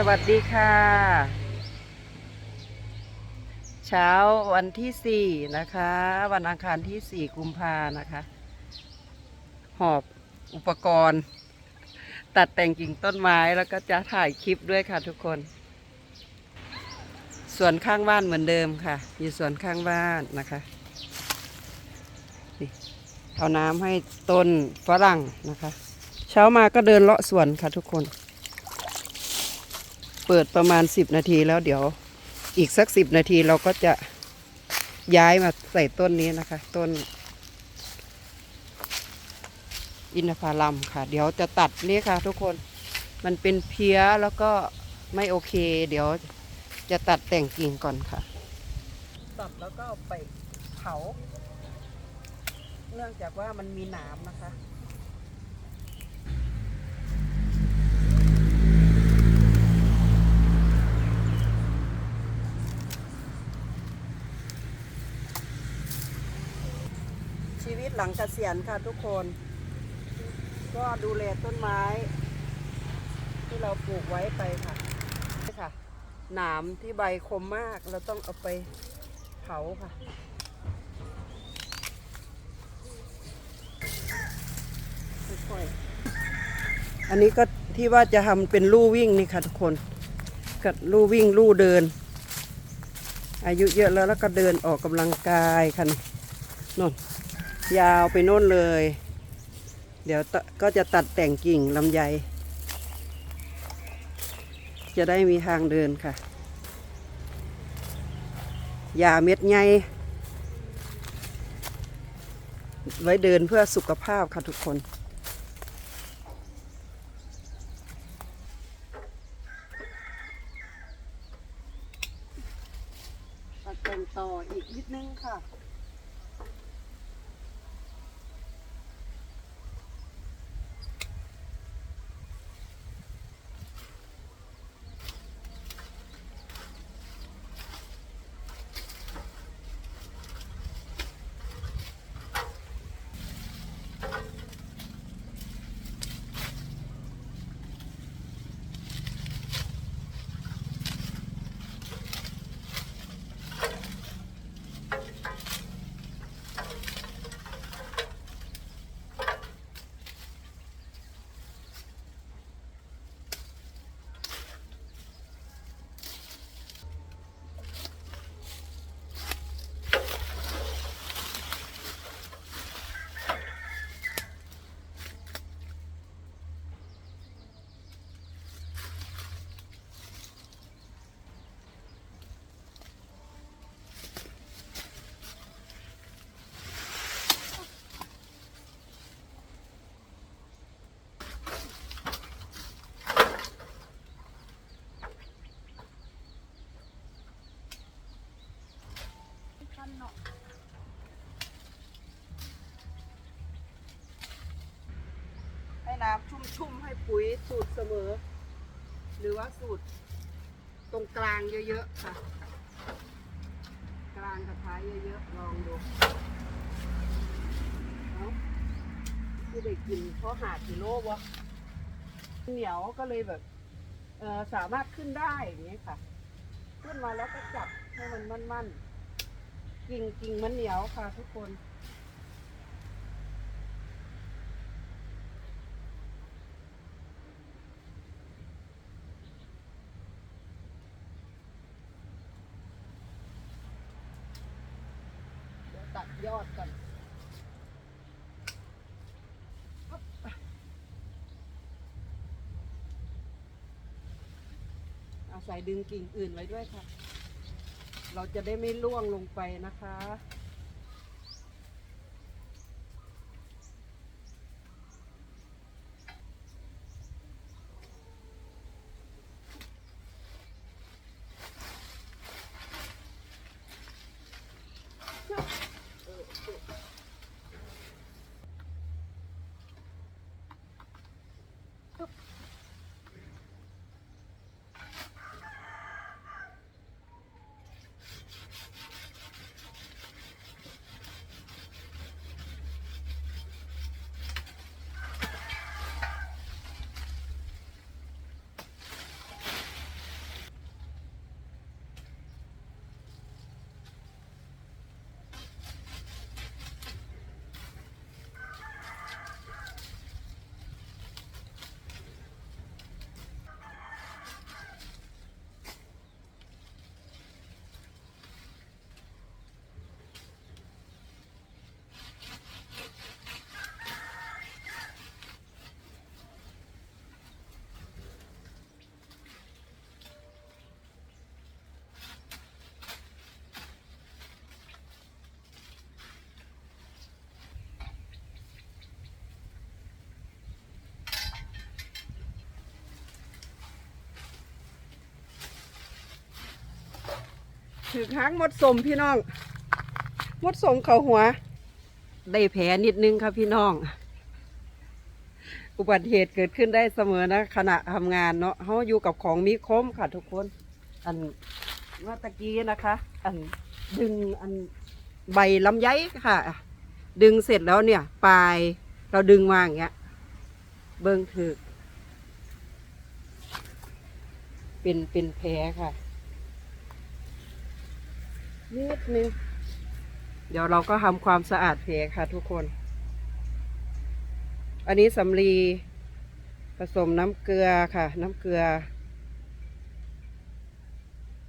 สวัสดีค่ะ เช้าวันที่4นะคะ วันอังคารที่4กุมภานะคะ หอบอุปกรณ์ ตัดแต่งกิ่งต้นไม้แล้วก็จะถ่ายคลิปด้วยค่ะทุกคนสวนข้างบ้านเหมือนเดิมค่ะ อยู่สวนข้างบ้านนะคะเอาน้ำให้ต้นฝรั่งนะคะ เช้ามาก็เดินเลาะสวนค่ะทุกคน เปิดประมาณ 10 นาทีแล้วเดี๋ยวอีกสัก 10 นาทีเราก็จะย้ายมาใส่ต้นนี้นะคะ ต้น อินทผลัมค่ะ เดี๋ยวจะตัดนี่ค่ะ ทุกคนมันเป็นเพี้ยแล้วก็ไม่โอเค เดี๋ยวจะตัดแต่งกิ่งก่อนค่ะ ตัดแล้วก็ไปเผา เนื่องจากว่ามันมีหนามนะคะ หลังเกษียณค่ะทุกคน ก็ดูแลต้นไม้ ที่เราปลูกไว้ไปค่ะนี่ค่ะ หนามที่ใบคมมากเราต้องเอาไปเผาค่ะค่อยอันนี้ก็ที่ว่าจะทำเป็นลู่วิ่งนี่ค่ะทุกคนกับลู่วิ่งลู่เดิน อายุเยอะแล้วแล้วก็เดินออกกำลังกายค่ะนี่นน ยาวไปโน่นเลย เดี๋ยวก็จะตัดแต่งกิ่งลำไย จะได้มีทางเดินค่ะยาเม็ดใหญ่ไว้เดินเพื่อสุขภาพค่ะทุกคนตัดแต่งต่ออีกนิดนึงค่ะ ให้น้ำชุ่มๆ ให้ ปุ๋ยสูตรเสมอ หรือว่าสูตร ตรงกลางเยอะๆค่ะ กลางกับท้ายเยอะๆลองดูเอาที่ได้กินเพราะหากิโลวะเหนียวก็เลยแบบเออสามารถขึ้นได้อย่างนี้ค่ะ ขึ้นมาแล้วก็จับให้มันมั่นๆกิ่งกิ่งมันเหนียวค่ะทุกคน เดี๋ ยอดก่อนเอาใส่ดึงกิ่งอื่นไว้ด้วยค่ะ เราจะได้ไม่ล่วงลงไปนะคะ ถือหางมดสมพี่น้อง มดสมเขาหัว ได้แผลนิดนึงครับพี่น้อง อุบัติเหตุเกิดขึ้นได้เสมอนะ ขณะทำงานเนาะเขาอยู่กับของมีคมค่ะทุกคน อันเมื่อตะกี้นะคะ อันดึงอันใบลำไยค่ะ ดึงเสร็จแล้วเนี่ยปลายเราดึงมาอย่างเงี้ย เบิ้งถือเป็นเป็นแผลค่ะ นิดนึง เดี๋ยวเราก็ทำความสะอาดแผลค่ะทุกคน อันนี้สำลีผสมน้ำเกลือค่ะ น้ำเกลือ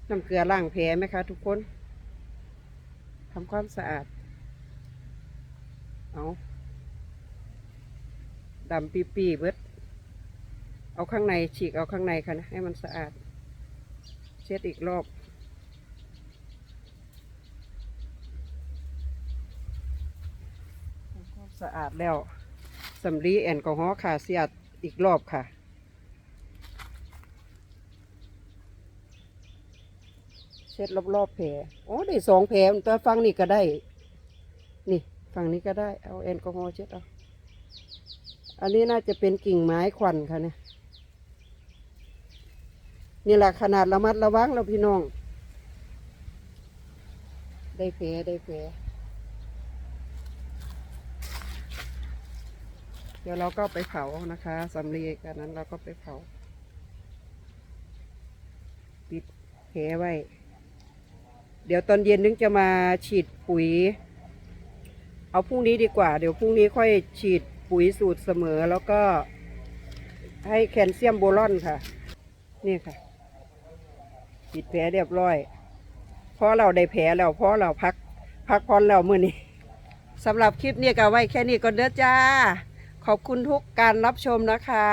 น้ำเกลือล้างแผลไหมคะทุกคนทำความสะอาด เอาดำปีปีเบิด เอาข้างในฉีกเอาข้างในค่ะนะให้มันสะอาด เช็ดอีกรอบ ทำความ สะอาดแล้วสำลีแอลกอฮอล์ค่ะเสียดอีกรอบค่ะ เช็ดรอบๆแผลโอ้ได้สองแผลแต่ฟังนี่ก็ได้ นี่ฝั่งนี้ก็ได้เอาแอลกอฮอล์เช็ดเอาอันนี้น่าจะเป็นกิ่งไม้ควันค่ะเนี่ยนี่แหละขนาดระมัดระวังเราพี่น้อง ได้แผลได้แผล เดี๋ยวเราก็ไปเผานะคะสำลีกันนั้นเราก็ไปเผา ปิดแผลไว้ เดี๋ยวตอนเย็นนึงจะมาฉีดปุ๋ย เอาพรุ่งนี้ดีกว่า เดี๋ยวพรุ่งนี้ค่อยฉีดปุ๋ยสูตรเสมอแล้วก็ให้แคลเซียมโบรอนค่ะ นี่ค่ะ ปิดแผลเรียบร้อยเพราะเราได้แผลแล้วเพราะเราพักพักพรแล้วมื่อนี้สำหรับคลิปนี้ก็ไว้แค่นี้ก่อนเด้อจ้า ขอบคุณทุกการรับชมนะคะ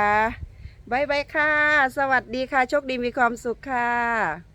บ๊ายบายค่ะ สวัสดีค่ะ โชคดีมีความสุขค่ะ